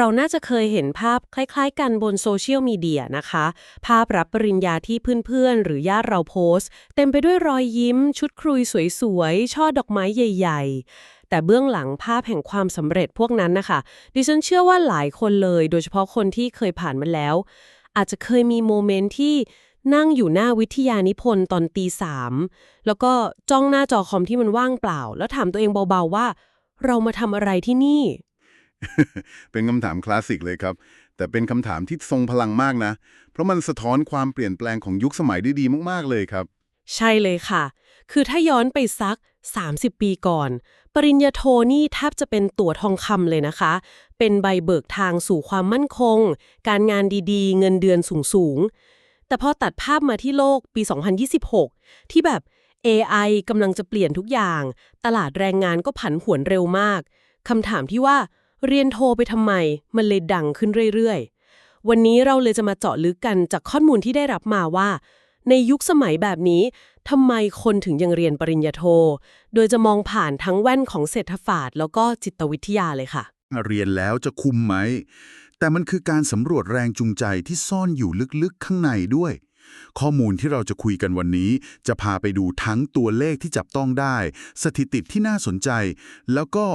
เราน่าจะเคยเห็นภาพคล้ายๆ กันบนโซเชียลมีเดียนะคะ ภาพรับปริญญาที่เพื่อนๆ หรือญาติเราโพสต์ เต็มไปด้วยรอยยิ้ม ชุดครุยสวยๆ ช่อดอกไม้ใหญ่ ๆ แต่เบื้องหลังภาพแห่งความสำเร็จพวกนั้นนะคะ ดิฉันเชื่อว่าหลายคนเลย โดยเฉพาะคนที่เคยผ่านมันแล้ว อาจจะเคยมีโมเมนต์ที่นั่งอยู่หน้าวิทยานิพนธ์ตอนตีสามแล้วก็จ้องหน้าจอคอมที่มันว่างเปล่า แล้วถามตัวเองเบาๆว่า เรามาทำอะไรที่นี่ เป็นคำถามคลาสสิกเลยครับ แต่เป็นคำถามที่ทรงพลังมากนะ เพราะมันสะท้อนความเปลี่ยนแปลงของยุคสมัยได้ดีมากๆเลยครับ ใช่เลยค่ะ คือถ้าย้อนไปสัก 30 ปีก่อน ปริญญาโทนี่แทบจะเป็นตั๋วทองคำเลยนะคะ เป็นใบเบิกทางสู่ความมั่นคง การงานดีๆ เงินเดือนสูงๆ แต่พอตัดภาพมาที่โลกปี 2026 ที่แบบ AI กำลังจะเปลี่ยนทุกอย่าง ตลาดแรงงานก็ผันผวนเร็วมาก คำถามที่ว่า เรียนโทไปทำไม มันเลยดังขึ้นเรื่อยๆ วันนี้เราเลยจะมาเจาะลึกกันจากข้อมูลที่ได้รับมาว่า ในยุคสมัยแบบนี้ทำไมคนถึงยังเรียนปริญญาโท โดยจะมองผ่านทั้งแว่นของเศรษฐศาสตร์แล้วก็จิตวิทยาเลยค่ะ เรียนแล้วจะคุมไหม แต่มันคือการสำรวจแรงจูงใจที่ซ่อนอยู่ลึกๆ ข้างในด้วยข้อมูลที่เราจะคุยกันวันนี้ จะพาไปดูทั้งตัวเลขที่จับต้องได้ สถิติที่น่าสนใจ แล้วก็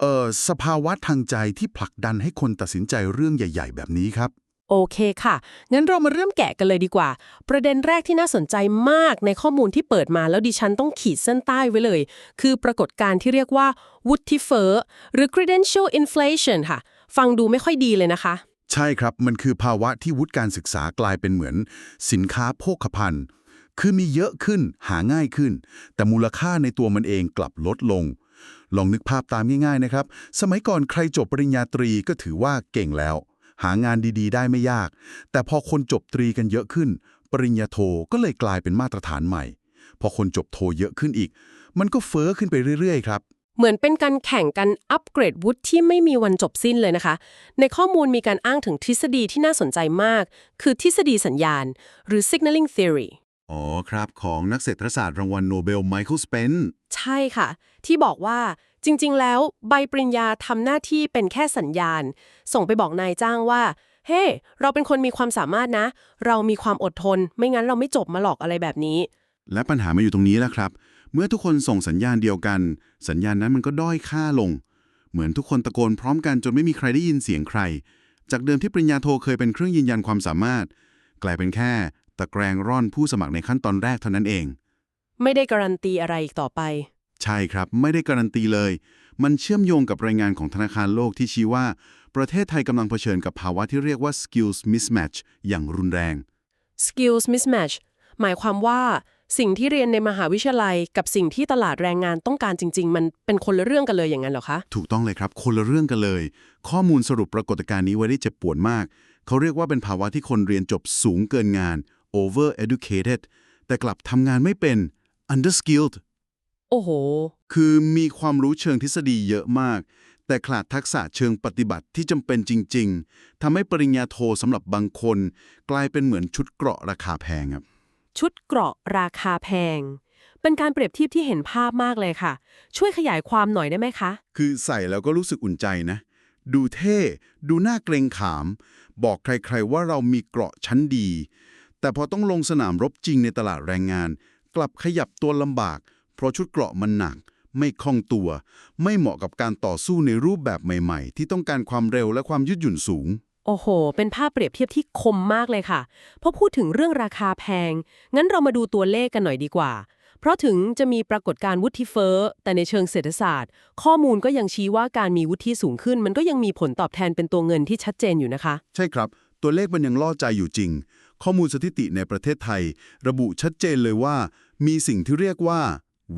เอ่อสภาวะทางใจที่ผลักดันให้คนตัดสินใจเรื่องใหญ่ ๆ แบบนี้ครับ โอเคค่ะ งั้นเรามาเริ่มแกะกันเลยดีกว่า ประเด็นแรกที่น่าสนใจมากในข้อมูลที่เปิดมาแล้วดิฉันต้องขีดเส้นใต้ไว้เลย คือปรากฏการณ์ที่เรียกว่าวุฒิเฟ้อหรือ credential inflation ค่ะ ฟังดูไม่ค่อยดีเลยนะคะ ใช่ครับมันคือภาวะที่วุฒิการศึกษากลายเป็นเหมือน สินค้าโภคภัณฑ์คือมีเยอะขึ้นหาง่ายขึ้น แต่มูลค่าในตัวมันเองกลับลดลง ลองนึกภาพตามง่ายๆนะครับ สมัยก่อนใครจบปริญญาตรีก็ถือว่าเก่งแล้ว หางานดีๆ ได้ไม่ยาก แต่พอคนจบตรีกันเยอะขึ้น ปริญญาโทก็เลยกลายเป็นมาตรฐานใหม่ พอคนจบโทเยอะขึ้นอีก มันก็เฟ้อขึ้นไปเรื่อยๆครับเหมือนเป็นการแข่งกันอัปเกรดวุฒิที่ไม่มีวันจบสิ้นเลยนะคะ ในข้อมูลมีการอ้างถึงทฤษฎีที่น่าสนใจมาก คือทฤษฎีสัญญาณ หรือ signaling theory อ๋อครับของนักเศรษฐศาสตร์รางวัลโนเบลไมเคิลสเปนใช่ค่ะ ที่บอกว่าจริง ๆ แล้วใบปริญญาทำหน้าที่เป็นแค่สัญญาณ ส่งไปบอกนายจ้างว่า เฮ้เราเป็นคนมีความสามารถนะ เรามีความอดทน ไม่งั้นเราไม่จบมาหลอกอะไรแบบนี้ และปัญหามาอยู่ตรงนี้แหละครับ เมื่อทุกคนส่งสัญญาณเดียวกัน สัญญาณนั้นมันก็ด้อยค่าลง เหมือนทุกคนตะโกนพร้อมกันจนไม่มีใครได้ยินเสียงใคร จากเดิมที่ปริญญาโทเคยเป็นเครื่องยืนยันความสามารถ กลายเป็นแค่ ตะแกรงร่อนผู้สมัครในขั้นตอนแรกเท่านั้นเอง ไม่ได้การันตีอะไรอีกต่อไป ใช่ครับ ไม่ได้การันตีเลย มันเชื่อมโยงกับรายงานของธนาคารโลกที่ชี้ว่า ประเทศไทยกำลังเผชิญกับภาวะที่เรียกว่า skills mismatch อย่างรุนแรง skills mismatch หมายความว่าสิ่งที่เรียนในมหาวิทยาลัย กับสิ่งที่ตลาดแรงงานต้องการจริง ๆ มันเป็นคนละเรื่องกันเลยอย่างนั้นเหรอคะ ถูกต้องเลยครับ คนละเรื่องกันเลย ข้อมูลสรุปปรากฏการณ์นี้ไว้ได้เจ็บปวดมาก เขาเรียกว่าเป็นภาวะที่คนเรียนจบสูงเกินงาน over educated แต่กลับทำงานไม่เป็น under skilled โอ้โห คือมีความรู้เชิงทฤษฎีเยอะมาก แต่ขาดทักษะเชิงปฏิบัติที่จำเป็นจริง ๆทำให้ปริญญาโทสำหรับบางคน กลายเป็นเหมือนชุดเกราะราคาแพงครับ ชุดเกราะราคาแพง เป็นการเปรียบเทียบที่เห็นภาพมากเลยค่ะ ช่วยขยายความหน่อยได้ไหมคะ คือใส่แล้วก็รู้สึกอุ่นใจนะ ดูเท่ ดูน่าเกรงขาม บอกใครๆว่าเรามีเกราะชั้นดี แต่พอต้องลงสนามรบจริงในตลาดแรงงาน กลับขยับตัวลำบาก เพราะชุดเกราะมันหนัก ไม่คล่องตัว ไม่เหมาะกับการต่อสู้ในรูปแบบใหม่ๆ ที่ต้องการความเร็วและความยืดหยุ่นสูง โอ้โห เป็นภาพเปรียบเทียบที่คมมากเลยค่ะพอพูดถึงเรื่องราคาแพง งั้นเรามาดูตัวเลขกันหน่อยดีกว่า เพราะถึงจะมีปรากฏการณ์วุฒิเฟ้อ แต่ในเชิงเศรษฐศาสตร์ ข้อมูลก็ยังชี้ว่าการมีวุฒิสูงขึ้น มันก็ยังมีผลตอบแทนเป็นตัวเงินที่ชัดเจนอยู่นะคะ ใช่ครับ ตัวเลขมันยังล่อใจอยู่จริง ข้อมูลสถิติในประเทศไทย ระบุชัดเจนเลยว่า มีสิ่งที่เรียกว่า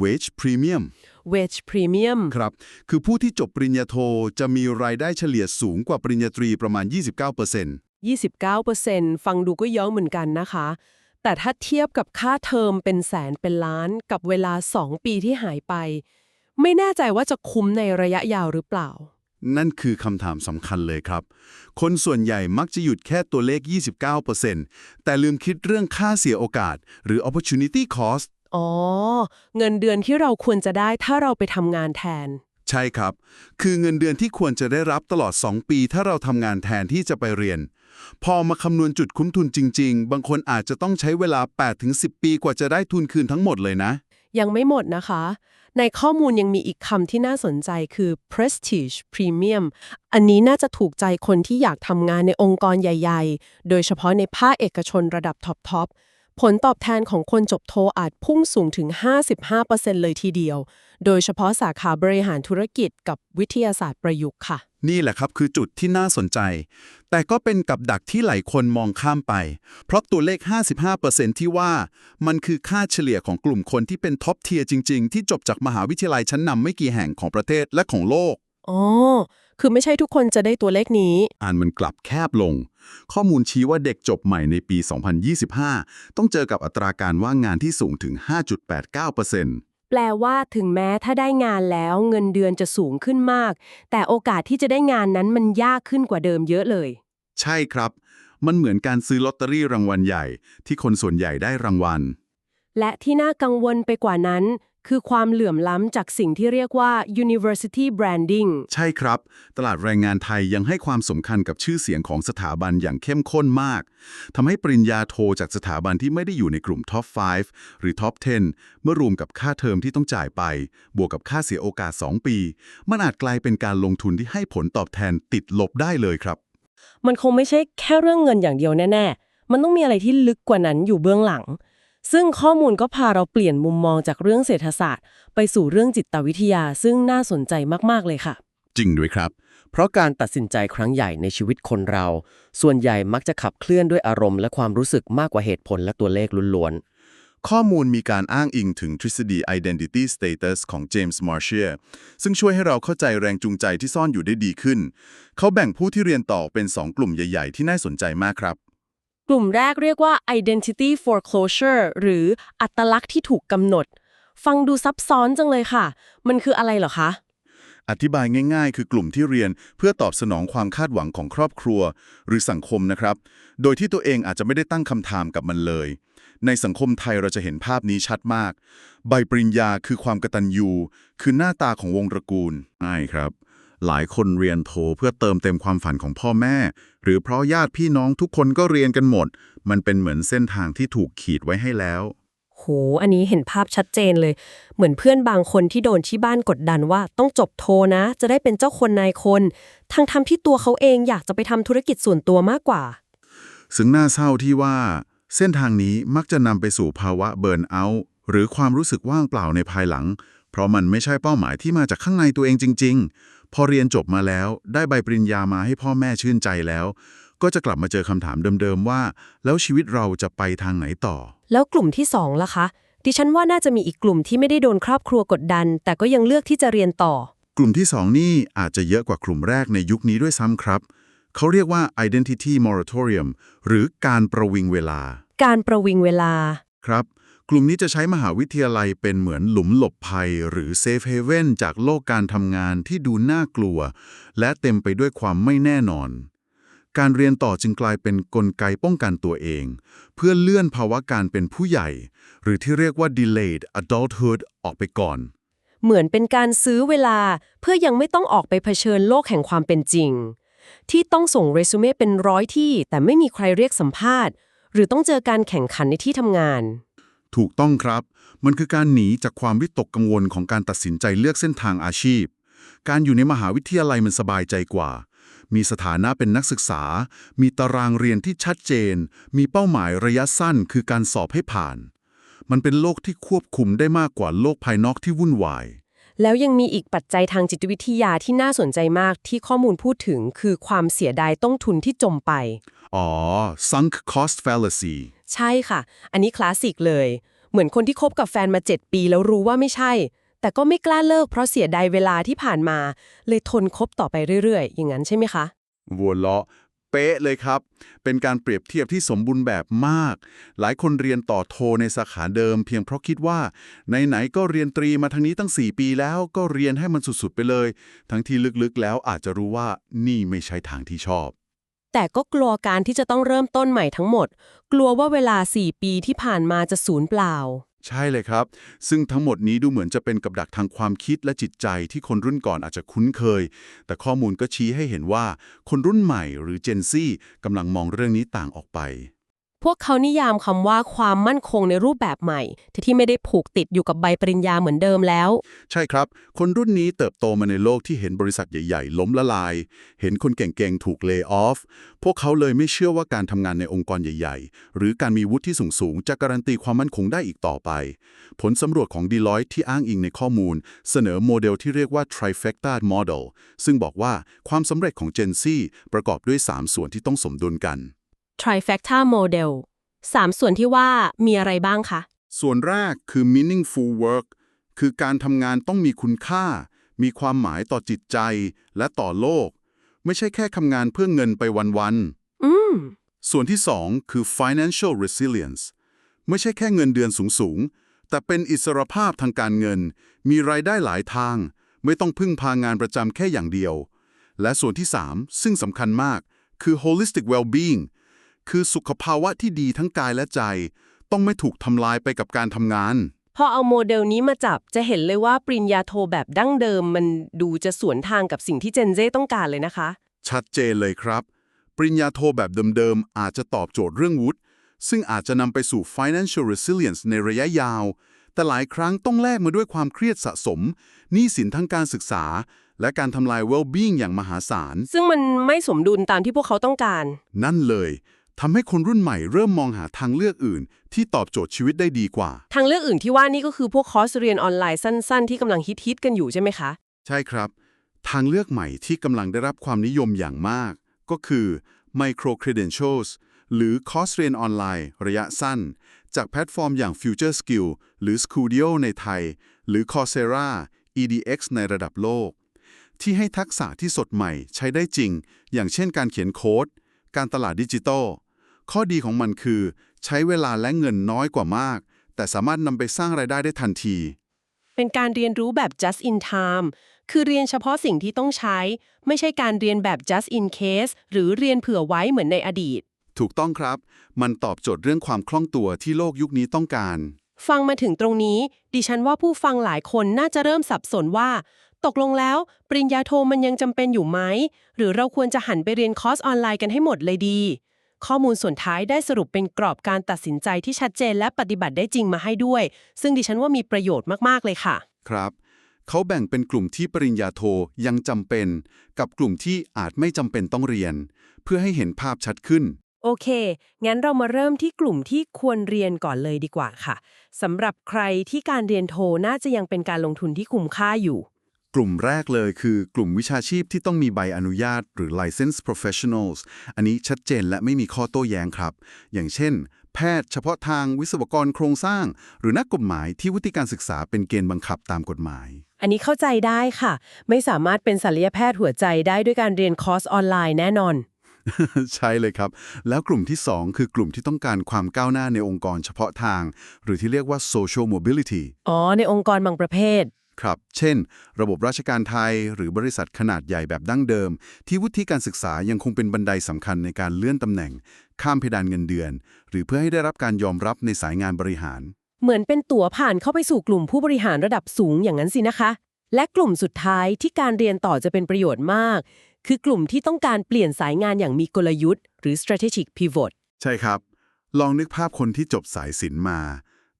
wage premium wage premium ครับ คือผู้ที่จบปริญญาโทจะมีรายได้เฉลี่ยสูงกว่าปริญญาตรีประมาณ 29% 29%ฟังดูก็เยอะเหมือนกันนะคะ แต่ถ้าเทียบกับค่าเทอมเป็นแสนเป็นล้านกับเวลา 2 ปีที่หายไป ไม่แน่ใจว่าจะคุ้มในระยะยาวหรือเปล่า นั่นคือคำถามสำคัญเลยครับ คนส่วนใหญ่มักจะหยุดแค่ตัวเลข 29%แต่ลืมคิดเรื่องค่าเสียโอกาส หรือ opportunity cost อ๋อ เงินเดือนที่เราควรจะได้ถ้าเราไปทำงานแทน ใช่ครับ คือเงินเดือนที่ควรจะได้รับตลอด 2 ปี ถ้าเราทำงานแทนที่จะไปเรียน พอมาคำนวณจุดคุ้มทุนจริง ๆ บางคนอาจจะต้องใช้เวลา 8-10 ปีกว่าจะได้ทุนคืนทั้งหมดเลยนะ ยังไม่หมดนะคะ ในข้อมูลยังมีอีกคำที่น่าสนใจคือ prestige premium อันนี้น่าจะถูกใจคนที่อยากทำงานในองค์กรใหญ่ ๆ โดยเฉพาะในภาคเอกชนระดับท็อปๆ ผลตอบแทนของคนจบโทอาจพุ่งสูงถึง 55%เลยทีเดียว โดยเฉพาะสาขาบริหารธุรกิจกับวิทยาศาสตร์ประยุกต์ค่ะ นี่แหละครับคือจุดที่น่าสนใจ แต่ก็เป็นกับดักที่หลายคนมองข้ามไป เพราะตัวเลข 55%ที่ว่า มันคือค่าเฉลี่ยของกลุ่มคนที่เป็นท็อปเทียร์จริง ๆ ที่จบจากมหาวิทยาลัยชั้นนำไม่กี่แห่งของประเทศและของโลก อ๋อ คือไม่ใช่ทุกคนจะได้ตัวเลขนี้ อ่านมันกลับแคบลง ข้อมูลชี้ว่าเด็กจบใหม่ในปี 2025 ต้องเจอกับอัตราการว่างงานที่สูงถึง 5.89%แปลว่าถึงแม้ถ้าได้งานแล้วเงินเดือนจะสูงขึ้นมาก แต่โอกาสที่จะได้งานนั้นมันยากขึ้นกว่าเดิมเยอะเลย ใช่ครับ มันเหมือนการซื้อลอตเตอรี่รางวัลใหญ่ ที่คนส่วนใหญ่ได้รางวัล และที่น่ากังวลไปกว่านั้น คือความเหลื่อมล้ำจากสิ่งที่เรียกว่า university branding ใช่ครับ ตลาดแรงงานไทยยังให้ความสำคัญกับชื่อเสียงของสถาบันอย่างเข้มข้นมาก ทำให้ปริญญาโทจากสถาบันที่ไม่ได้อยู่ในกลุ่ม Top 5 หรือ Top 10 เมื่อรวมกับค่าเทอมที่ต้องจ่ายไป บวกกับค่าเสียโอกาส 2 ปี มันอาจกลายเป็นการลงทุนที่ให้ผลตอบแทนติดลบได้เลยครับ มันคงไม่ใช่แค่เรื่องเงินอย่างเดียวแน่ ๆ มันต้องมีอะไรที่ลึกกว่านั้นอยู่เบื้องหลัง ซึ่งข้อมูลก็พาเราเปลี่ยนมุมมองจากเรื่องเศรษฐศาสตร์ ไปสู่เรื่องจิตวิทยาซึ่งน่าสนใจมากๆเลยค่ะ จริงด้วยครับ เพราะการตัดสินใจครั้งใหญ่ในชีวิตคนเรา ส่วนใหญ่มักจะขับเคลื่อนด้วยอารมณ์และความรู้สึกมากกว่าเหตุผลและตัวเลขล้วนข้อมูลมีการอ้างอิงถึงทฤษฎี identity status ของเจมส์ มาร์เชียซึ่งช่วยให้เราเข้าใจแรงจูงใจที่ซ่อนอยู่ได้ดีขึ้น เขาแบ่งผู้ที่เรียนต่อเป็น 2 กลุ่มใหญ่ ๆ ที่น่าสนใจมากครับก ลุ่มแรกเรียกว่า identity foreclosure หรืออัตลักษณ์ที่ถูกกำหนด ฟังดูซับซ้อนจังเลยค่ะ มันคืออะไรเหรอคะ อธิบายง่ายๆ คือกลุ่มที่เรียนเพื่อตอบสนองความคาดหวังของครอบครัว หรือสังคมนะครับ โดยที่ตัวเองอาจจะไม่ได้ตั้งคำถามกับมันเลย ในสังคมไทยเราจะเห็นภาพนี้ชัดมาก ใบปริญญาคือความกตัญญูคือหน้าตาของวงตระกูลใช่ครับ หลายคนเรียนโทเพื่อเติมเต็มความฝันของพ่อแม่ หรือเพราะญาติพี่น้องทุกคนก็เรียนกันหมด มันเป็นเหมือนเส้นทางที่ถูกขีดไว้ให้แล้ว โห อันนี้เห็นภาพชัดเจนเลย เหมือนเพื่อนบางคนที่โดนที่บ้านกดดันว่าต้องจบโทนะ จะได้เป็นเจ้าคนนายคน ทั้งทำที่ตัวเขาเองอยากจะไปทำธุรกิจส่วนตัวมากกว่า ซึ่งน่าเศร้าที่ว่า เส้นทางนี้มักจะนำไปสู่ภาวะเบิร์นเอาท์หรือความรู้สึกว่างเปล่าในภายหลัง เพราะมันไม่ใช่เป้าหมายที่มาจากข้างในตัวเองจริง ๆ พอเรียนจบมาแล้วได้ใบปริญญามาให้พ่อแม่ชื่นใจแล้ว ก็จะกลับมาเจอคำถามเดิมๆว่า แล้วชีวิตเราจะไปทางไหนต่อ แล้วกลุ่มที่สองล่ะคะ ดิฉันว่าน่าจะมีอีกกลุ่มที่ไม่ได้โดนครอบครัวกดดัน แต่ก็ยังเลือกที่จะเรียนต่อ กลุ่มที่2นี่อาจจะเยอะกว่ากลุ่มแรกในยุคนี้ด้วยซ้ำครับ เขาเรียกว่า identity moratorium หรือการประวิงเวลา การประวิงเวลาครับ กลุ่มนี้จะใช้มหาวิทยาลัยเป็นเหมือนหลุมหลบภัย หรือเซฟเฮเว่นจากโลกการทำงานที่ดูน่ากลัว และเต็มไปด้วยความไม่แน่นอน การเรียนต่อจึงกลายเป็นนกลไกป้องกันตัวเอง เพื่อเลื่อนภาวะการเป็นผู้ใหญ่ หรือที่เรียกว่า delayed adulthood ออกไปก่อน เหมือนเป็นการซื้อเวลาเพื่อยังไม่ต้องออกไปเผชิญโลกแห่งความเป็นจริง ที่ต้องส่งเรซูเม่เป็นร้อยที่ แต่ไม่มีใครเรียกสัมภาษณ์ หรือต้องเจอการแข่งขันในที่ทำงาน ถูกต้องครับ มันคือการหนีจากความวิตกกังวลของการตัดสินใจเลือกเส้นทางอาชีพ การอยู่ในมหาวิทยาลัยมันสบายใจกว่า มีสถานะเป็นนักศึกษา มีตารางเรียนที่ชัดเจน มีเป้าหมายระยะสั้นคือการสอบให้ผ่าน มันเป็นโลกที่ควบคุมได้มากกว่าโลกภายนอกที่วุ่นวายแล้วยังมีอีกปัจจัยทางจิตวิทยาที่น่าสนใจมากที่ข้อมูลพูดถึงคือความเสียดายต้นทุนที่จมไป อ๋อ sunk cost fallacy ใช่ค่ะ อันนี้คลาสสิกเลย เหมือนคนที่คบกับแฟนมา 7 ปีแล้วรู้ว่าไม่ใช่ แต่ก็ไม่กล้าเลิกเพราะเสียดายเวลาที่ผ่านมา เลยทนคบต่อไปเรื่อยๆ อย่างนั้นใช่ไหมคะวัวเลาะเป๊ะเลยครับ เป็นการเปรียบเทียบที่สมบูรณ์แบบมาก หลายคนเรียนต่อโทในสาขาเดิม เพียงเพราะคิดว่าไหนๆก็เรียนตรีมาทางนี้ตั้ง 4 ปีแล้วก็เรียนให้มันสุดๆไปเลย ทั้งที่ลึกๆแล้วอาจจะรู้ว่านี่ไม่ใช่ทางที่ชอบ แต่ก็กลัวการที่จะต้องเริ่มต้นใหม่ทั้งหมด กลัวว่าเวลา 4 ปีที่ผ่านมาจะสูญเปล่า ใช่เลยครับ ซึ่งทั้งหมดนี้ดูเหมือนจะเป็นกับดักทางความคิดและจิตใจที่คนรุ่นก่อนอาจจะคุ้นเคย แต่ข้อมูลก็ชี้ให้เห็นว่า คนรุ่นใหม่หรือ Gen Z กำลังมองเรื่องนี้ต่างออกไป พวกเขานิยามคำว่าความมั่นคงในรูปแบบใหม่ ที่ไม่ได้ผูกติดอยู่กับใบปริญญาเหมือนเดิมแล้ว ใช่ครับ คนรุ่นนี้เติบโตมาในโลกที่เห็นบริษัทใหญ่ ๆ ล้มละลาย เห็นคนเก่ง ๆ ถูกเลิกออฟ พวกเขาเลยไม่เชื่อว่าการทำงานในองค์กรใหญ่ ๆ หรือการมีวุฒิที่สูง ๆ จะการันตีความมั่นคงได้อีกต่อไป ผลสำรวจของ Deloitte ที่อ้างอิงในข้อมูล เสนอโมเดลที่เรียกว่า trifecta model ซึ่งบอกว่าความสำเร็จของ Gen Z ประกอบด้วย 3 ส่วนที่ต้องสมดุลกัน trifecta model สามส่วนที่ว่ามีอะไรบ้างคะ ส่วนแรกคือ meaningful work คือการทำงานต้องมีคุณค่า มีความหมายต่อจิตใจและต่อโลก ไม่ใช่แค่ทำงานเพื่อเงินไปวันอืมๆส่วนที่2คือ financial resilience ไม่ใช่แค่เงินเดือนสูงๆ แต่เป็นอิสรภาพทางการเงิน มีรายได้หลายทาง ไม่ต้องพึ่งพางานประจำแค่อย่างเดียว และส่วนที่3ซึ่งสำคัญมากคือ holistic well-being คือสุขภาวะที่ดีทั้งกายและใจ ต้องไม่ถูกทำลายไปกับการทำงาน พอเอาโมเดลนี้มาจับจะเห็นเลยว่าปริญญาโทแบบดั้งเดิม มันดูจะสวนทางกับสิ่งที่เจนเจต้องการเลยนะคะ ชัดเจนเลยครับ ปริญญาโทแบบเดิมๆอาจจะตอบโจทย์เรื่องวุฒิซึ่งอาจจะนำไปสู่ financial resilience ในระยะยาว แต่หลายครั้งต้องแลกมาด้วยความเครียดสะสมหนี้สินทั้งการศึกษา และการทำลาย well-being อย่างมหาศาล ซึ่งมันไม่สมดุลตามที่พวกเขาต้องการ นั่นเลย ทำให้คนรุ่นใหม่เริ่มมองหาทางเลือกอื่น ที่ตอบโจทย์ชีวิตได้ดีกว่า ทางเลือกอื่นที่ว่านี่ก็คือพวกคอร์สเรียนออนไลน์สั้น ๆ ที่กำลังฮิตๆกันอยู่ใช่ไหมคะ ใช่ครับ ทางเลือกใหม่ที่กำลังได้รับความนิยมอย่างมาก ก็คือ micro credentials หรือคอร์สเรียนออนไลน์ ระยะสั้น จากแพลตฟอร์มอย่าง Future Skill หรือ Studio ในไทย หรือ Coursera EDX ในระดับโลก ที่ให้ทักษะที่สดใหม่ใช้ได้จริง อย่างเช่นการเขียนโค้ด การตลาดดิจิทัลข้อดีของมันคือ ใช้เวลาและเงินน้อยกว่ามาก แต่สามารถนำไปสร้างรายได้ได้ทันที เป็นการเรียนรู้แบบ just in time คือเรียนเฉพาะสิ่งที่ต้องใช้ ไม่ใช่การเรียนแบบ just in case หรือเรียนเผื่อไว้เหมือนในอดีต ถูกต้องครับ มันตอบโจทย์เรื่องความคล่องตัวที่โลกยุคนี้ต้องการ ฟังมาถึงตรงนี้ ดิฉันว่าผู้ฟังหลายคนน่าจะเริ่มสับสนว่า ตกลงแล้ว ปริญญาโทมันยังจำเป็นอยู่ไหม หรือเราควรจะหันไปเรียนคอร์สออนไลน์กันให้หมดเลยดี ข้อมูลส่วนท้ายได้สรุปเป็นกรอบการตัดสินใจที่ชัดเจนและปฏิบัติได้จริงมาให้ด้วย ซึ่งดิฉันว่ามีประโยชน์มาก ๆ เลยค่ะ ครับ เขาแบ่งเป็นกลุ่มที่ปริญญาโทยังจำเป็น กับกลุ่มที่อาจไม่จำเป็นต้องเรียน เพื่อให้เห็นภาพชัดขึ้นโอเค งั้นเรามาเริ่มที่กลุ่มที่ควรเรียนก่อนเลยดีกว่าค่ะ สำหรับใครที่การเรียนโทน่าจะยังเป็นการลงทุนที่คุ้มค่าอยู่ กลุ่มแรกเลยคือกลุ่มวิชาชีพที่ต้องมีใบอนุญาตหรือ license professionals อันนี้ชัดเจนและไม่มีข้อโต้แย้งครับ อย่างเช่น แพทย์เฉพาะทางวิศวกรโครงสร้าง หรือนักกฎหมายที่วุฒิการศึกษาเป็นเกณฑ์บังคับตามกฎหมาย อันนี้เข้าใจได้ค่ะ ไม่สามารถเป็นศัลยแพทย์หัวใจได้ด้วยการเรียนคอร์สออนไลน์แน่นอน ใช่เลยครับ แล้วกลุ่มที่ 2 คือกลุ่มที่ต้องการความก้าวหน้าในองค์กรเฉพาะทาง หรือที่เรียกว่า social mobility อ๋อในองค์กรบางประเภท ครับ เช่น ระบบราชการไทย หรือบริษัทขนาดใหญ่แบบดั้งเดิม ที่วุฒิการศึกษายังคงเป็นบันไดสำคัญในการเลื่อนตำแหน่ง ข้ามเพดานเงินเดือน หรือเพื่อให้ได้รับการยอมรับในสายงานบริหาร เหมือนเป็นตั๋วผ่านเข้าไปสู่กลุ่มผู้บริหารระดับสูงอย่างนั้นสินะคะ และกลุ่มสุดท้ายที่การเรียนต่อจะเป็นประโยชน์มาก คือกลุ่มที่ต้องการเปลี่ยนสายงานอย่างมีกลยุทธ์ หรือ strategic pivot ใช่ครับ ลองนึกภาพคนที่จบสายศิลป์มา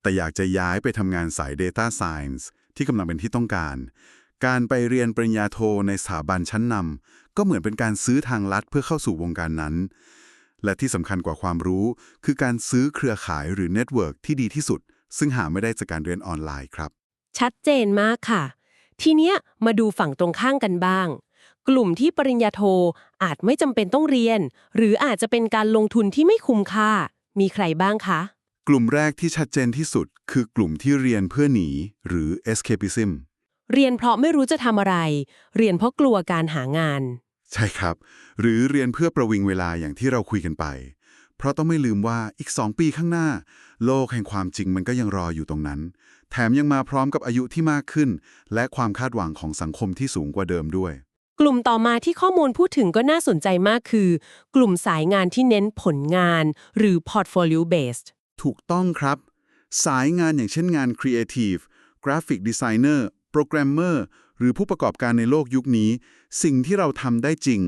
แต่อยากจะย้ายไปทำงานสาย Data Science ที่กำลังเป็นที่ต้องการ การไปเรียนปริญญาโทในสถาบันชั้นนำก็เหมือนเป็นการซื้อทางลัดเพื่อเข้าสู่วงการนั้น และที่สำคัญกว่าความรู้คือการซื้อเครือข่ายหรือเน็ตเวิร์กที่ดีที่สุด ซึ่งหาไม่ได้จากการเรียนออนไลน์ครับ ชัดเจนมากค่ะ ทีเนี้ยมาดูฝั่งตรงข้างกันบ้าง กลุ่มที่ปริญญาโทอาจไม่จำเป็นต้องเรียน หรืออาจจะเป็นการลงทุนที่ไม่คุ้มค่า มีใครบ้างคะ กลุ่มแรกที่ชัดเจนที่สุด คือกลุ่มที่เรียนเพื่อหนีหรือ escapism เรียนเพราะไม่รู้จะทำอะไร เรียนเพราะกลัวการหางาน ใช่ครับ หรือเรียนเพื่อประวิงเวลาอย่างที่เราคุยกันไป เพราะต้องไม่ลืมว่าอีก2ปีข้างหน้า โลกแห่งความจริงมันก็ยังรออยู่ตรงนั้น แถมยังมาพร้อมกับอายุที่มากขึ้น และความคาดหวังของสังคมที่สูงกว่าเดิมด้วย กลุ่มต่อมาที่ข้อมูลพูดถึงก็น่าสนใจมากคือ กลุ่มสายงานที่เน้นผลงาน หรือ portfolio based ถูกต้องครับ สายงานอย่างเช่นงาน Creative Graphic Designer Programmer หรือผู้ประกอบการในโลกยุคนี้ สิ่งที่เราทำได้จริง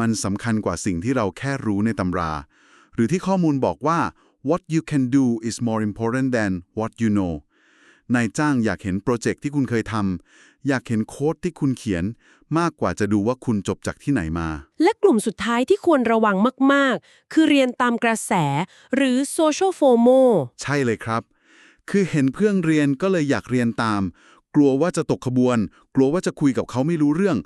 มันสำคัญกว่าสิ่งที่เราแค่รู้ในตำรา หรือที่ข้อมูลบอกว่า what you can do is more important than what you know นายจ้างอยากเห็นโปรเจกต์ที่คุณเคยทำ อยากเห็นโค้ดที่คุณเขียน มากกว่าจะดูว่าคุณจบจากที่ไหนมา และกลุ่มสุดท้ายที่ควรระวังมาก ๆ คือเรียนตามกระแส หรือ social FOMO ใช่เลยครับ คือเห็นเพื่อนเรียนก็เลยอยากเรียนตาม กลัวว่าจะตกขบวน กลัวว่าจะคุยกับเขาไม่รู้เรื่อง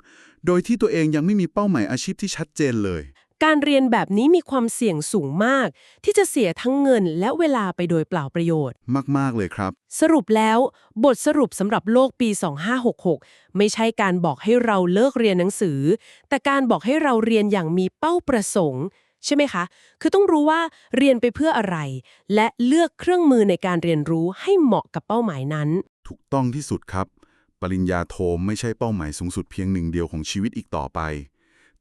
โดยที่ตัวเองยังไม่มีเป้าหมายอาชีพที่ชัดเจนเลย การเรียนแบบนี้มีความเสี่ยงสูงมาก ที่จะเสียทั้งเงินและเวลาไปโดยเปล่าประโยชน์ มาก ๆ เลยครับ สรุปแล้ว บทสรุปสำหรับโลกปี 2566 ไม่ใช่การบอกให้เราเลิกเรียนหนังสือ แต่การบอกให้เราเรียนอย่างมีเป้าประสงค์ ใช่ไหมคะ คือต้องรู้ว่าเรียนไปเพื่ออะไร และเลือกเครื่องมือในการเรียนรู้ให้เหมาะกับเป้าหมายนั้น ถูกต้องที่สุดครับ ปริญญาโทไม่ใช่เป้าหมายสูงสุดเพียงหนึ่งเดียวของชีวิตอีกต่อไป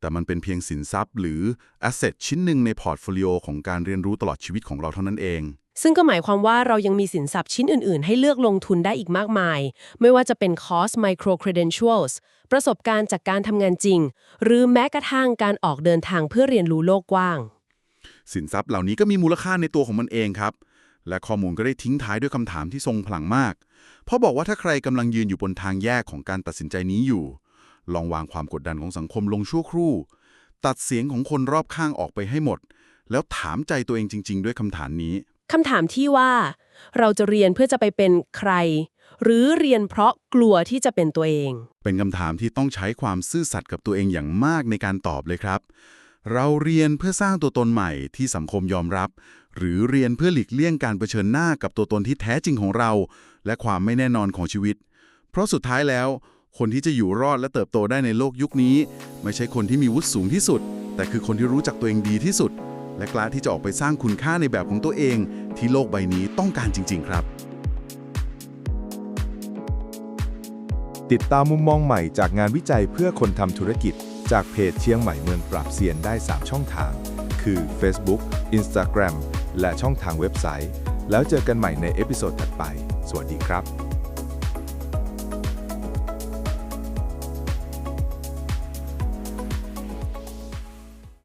แต่มันเป็นเพียงสินทรัพย์ หรือ asset ชิ้นหนึ่งในพอร์ตโฟลิโอของการเรียนรู้ตลอดชีวิตของเราเท่านั้นเอง ซึ่งก็หมายความว่าเรายังมีสินทรัพย์ชิ้นอื่น ๆ ให้เลือกลงทุนได้อีกมากมาย ไม่ว่าจะเป็นคอร์ส micro credentials ประสบการณ์จากการทำงานจริง หรือแม้กระทั่งการออกเดินทางเพื่อเรียนรู้โลกกว้าง สินทรัพย์เหล่านี้ก็มีมูลค่าในตัวของมันเองครับ และข้อมูลก็ได้ทิ้งท้ายด้วยคำถามที่ทรงพลังมาก เพราะบอกว่าถ้าใครกำลังยืนอยู่บนทางแยกของการตัดสินใจนี้อยู่ ลองวางความกดดันของสังคมลงชั่วครู่ ตัดเสียงของคนรอบข้างออกไปให้หมด แล้วถามใจตัวเองจริง ๆ ด้วยคำถามนี้คำถามที่ว่า เราจะเรียนเพื่อจะไปเป็นใคร หรือเรียนเพราะกลัวที่จะเป็นตัวเอง เป็นคำถามที่ต้องใช้ความซื่อสัตย์กับตัวเองอย่างมากในการตอบเลยครับ เราเรียนเพื่อสร้างตัวตนใหม่ที่สังคมยอมรับ หรือเรียนเพื่อหลีกเลี่ยงการเผชิญหน้ากับตัวตนที่แท้จริงของเรา และความไม่แน่นอนของชีวิต เพราะสุดท้ายแล้ว คนที่จะอยู่รอดและเติบโตได้ในโลกยุคนี้ ไม่ใช่คนที่มีวุฒิสูงที่สุด แต่คือคนที่รู้จักตัวเองดีที่สุด และกล้าที่จะออกไปสร้างคุณค่าในแบบของตัวเอง ที่โลกใบนี้ต้องการจริง ๆ ครับ ติดตามมุมมองใหม่จากงานวิจัยเพื่อคนทำธุรกิจ จากเพจเชียงใหม่เมืองปราบเซียนได้ 3 ช่องทาง คือ Facebook Instagram และช่องทางเว็บไซต์ แล้วเจอกันใหม่ในเอพิโซดถัดไป สวัสดีครับ